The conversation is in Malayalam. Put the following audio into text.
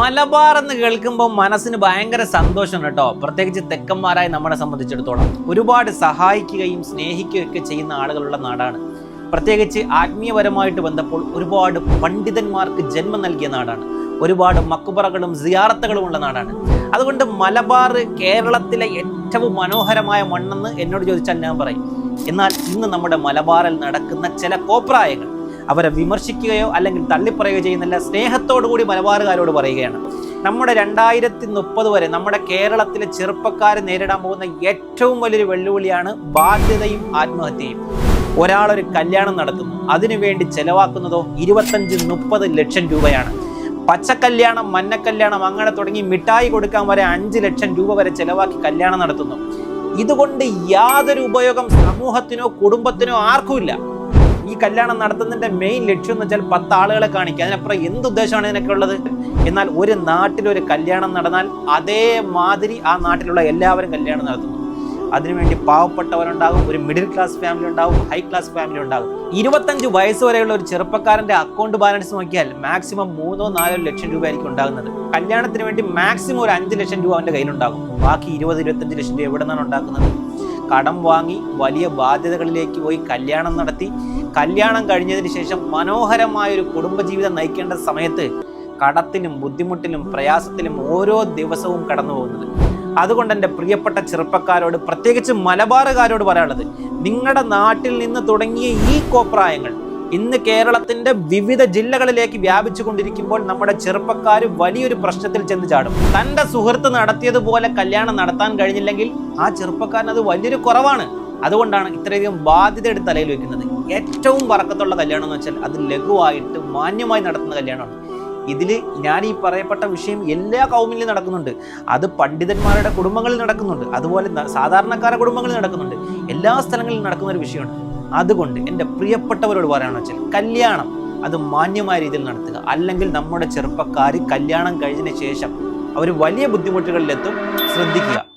മലബാർ എന്ന് കേൾക്കുമ്പോൾ മനസ്സിന് ഭയങ്കര സന്തോഷമാണ് കേട്ടോ. പ്രത്യേകിച്ച് തെക്കന്മാരായി നമ്മളെ സംബന്ധിച്ചിടത്തോളം. ഒരുപാട് സഹായിക്കുകയും സ്നേഹിക്കുകയും ഒക്കെ ചെയ്യുന്ന ആളുകളുള്ള നാടാണ്. പ്രത്യേകിച്ച് ആത്മീയപരമായിട്ട് ബന്ധപ്പോൾ ഒരുപാട് പണ്ഡിതന്മാർക്ക് ജന്മം നൽകിയ നാടാണ്. ഒരുപാട് മക്കുപറകളും സിയാറത്തുകളും ഉള്ള നാടാണ്. അതുകൊണ്ട് മലബാർ കേരളത്തിലെ ഏറ്റവും മനോഹരമായ മണ്ണെന്ന് എന്നോട് ചോദിച്ചാൽ ഞാൻ പറയും. എന്നാൽ ഇന്ന് നമ്മുടെ മലബാറിൽ നടക്കുന്ന ചില കോപ്രായങ്ങൾ അവരെ വിമർശിക്കുകയോ അല്ലെങ്കിൽ തള്ളിപ്പറയുകയോ ചെയ്യുന്നില്ല. സ്നേഹത്തോടുകൂടി മലബാറുകാരോട് പറയുകയാണ്. നമ്മുടെ രണ്ടായിരത്തി മുപ്പത് വരെ നമ്മുടെ കേരളത്തിലെ ചെറുപ്പക്കാർ നേരിടാൻ പോകുന്ന ഏറ്റവും വലിയൊരു വെല്ലുവിളിയാണ് ബാധ്യതയും ആത്മഹത്യയും. ഒരാളൊരു കല്യാണം നടത്തുന്നു. അതിനുവേണ്ടി ചെലവാക്കുന്നതോ ഇരുപത്തഞ്ച് മുപ്പത് ലക്ഷം രൂപയാണ്. പച്ചക്കല്യാണം മഞ്ഞക്കല്യാണം അങ്ങനെ തുടങ്ങി മിഠായി കൊടുക്കാൻ വരെ അഞ്ച് ലക്ഷം രൂപ വരെ ചെലവാക്കി കല്യാണം നടത്തുന്നു. ഇതുകൊണ്ട് യാതൊരു ഉപയോഗം സമൂഹത്തിനോ കുടുംബത്തിനോ ആർക്കുമില്ല. ഈ കല്യാണം നടത്തുന്നതിന്റെ മെയിൻ ലക്ഷ്യം എന്ന് വെച്ചാൽ പത്ത് ആളുകളെ കാണിക്കുക. അതിനപ്പുറം എന്ത് ഉദ്ദേശമാണ് ഇതിനൊക്കെ ഉള്ളത്? എന്നാൽ ഒരു നാട്ടിൽ ഒരു കല്യാണം നടന്നാൽ അതേമാതിരി ആ നാട്ടിലുള്ള എല്ലാവരും കല്യാണം നടത്തുന്നു. അതിനുവേണ്ടി പാവപ്പെട്ടവരുണ്ടാകും ഒരു മിഡിൽ ക്ലാസ് ഫാമിലി ഉണ്ടാകും ഹൈ ക്ലാസ് ഫാമിലി ഉണ്ടാകും. ഇരുപത്തഞ്ച് വയസ്സ് വരെയുള്ള ഒരു ചെറുപ്പക്കാരന്റെ അക്കൗണ്ട് ബാലൻസ് നോക്കിയാൽ മാക്സിമം മൂന്നോ നാലോ ലക്ഷം രൂപ ആയിരിക്കും ഉണ്ടാകുന്നത്. കല്യാണത്തിന് വേണ്ടി മാക്സിമം ഒരു അഞ്ച് ലക്ഷം രൂപ അവന്റെ കയ്യിലുണ്ടാകും. ബാക്കി ഇരുപത് ഇരുപത്തഞ്ച് ലക്ഷം രൂപ എവിടെ നിന്നാണ് ഉണ്ടാക്കുന്നത്? കടം വാങ്ങി വലിയ ബാധ്യതകളിലേക്ക് പോയി കല്യാണം നടത്തി. കല്യാണം കഴിഞ്ഞതിന് ശേഷം മനോഹരമായ ഒരു കുടുംബജീവിതം നയിക്കേണ്ട സമയത്ത് കടത്തിലും ബുദ്ധിമുട്ടിലും പ്രയാസത്തിലും ഓരോ ദിവസവും കടന്നു പോകുന്നത്. അതുകൊണ്ട് എന്റെ പ്രിയപ്പെട്ട ചെറുപ്പക്കാരോട് പ്രത്യേകിച്ച് മലബാറുകാരോട് പറയാനുള്ളത് നിങ്ങളുടെ നാട്ടിൽ നിന്ന് തുടങ്ങിയ ഈ കോപ്രായങ്ങൾ ഇന്ന് കേരളത്തിന്റെ വിവിധ ജില്ലകളിലേക്ക് വ്യാപിച്ചു കൊണ്ടിരിക്കുമ്പോൾ നമ്മുടെ ചെറുപ്പക്കാർ വലിയൊരു പ്രശ്നത്തിൽ ചെന്ന് ചാടും. തന്റെ സുഹൃത്ത് നടത്തിയതുപോലെ കല്യാണം നടത്താൻ കഴിഞ്ഞില്ലെങ്കിൽ ആ ചെറുപ്പക്കാരൻ അത് വലിയൊരു കുറവാണ്. അതുകൊണ്ടാണ് ഇത്രയധികം ബാധ്യത എടുത്ത് തലയിൽ വെക്കുന്നത്. ഏറ്റവും വറക്കത്തുള്ള കല്യാണം എന്ന് വെച്ചാൽ അത് ലഘുവായിട്ട് മാന്യമായി നടത്തുന്ന കല്യാണമാണ്. ഇതിൽ ഞാൻ ഈ പറയപ്പെട്ട വിഷയം എല്ലാ കൗമിലും നടക്കുന്നുണ്ട്. അത് പണ്ഡിതന്മാരുടെ കുടുംബങ്ങളിൽ നടക്കുന്നുണ്ട്. അതുപോലെ സാധാരണക്കാരുടെ കുടുംബങ്ങളിൽ നടക്കുന്നുണ്ട്. എല്ലാ സ്ഥലങ്ങളിലും നടക്കുന്ന ഒരു വിഷയമാണ്. അതുകൊണ്ട് എന്റെ പ്രിയപ്പെട്ടവരോട് പറയുകയാണെന്ന് വെച്ചാൽ കല്യാണം അത് മാന്യമായ രീതിയിൽ നടത്തുക. അല്ലെങ്കിൽ നമ്മുടെ ചെറുപ്പക്കാർ കല്യാണം കഴിഞ്ഞതിന് ശേഷം അവർ വലിയ ബുദ്ധിമുട്ടുകളിലെത്തും. ശ്രദ്ധിക്കുക.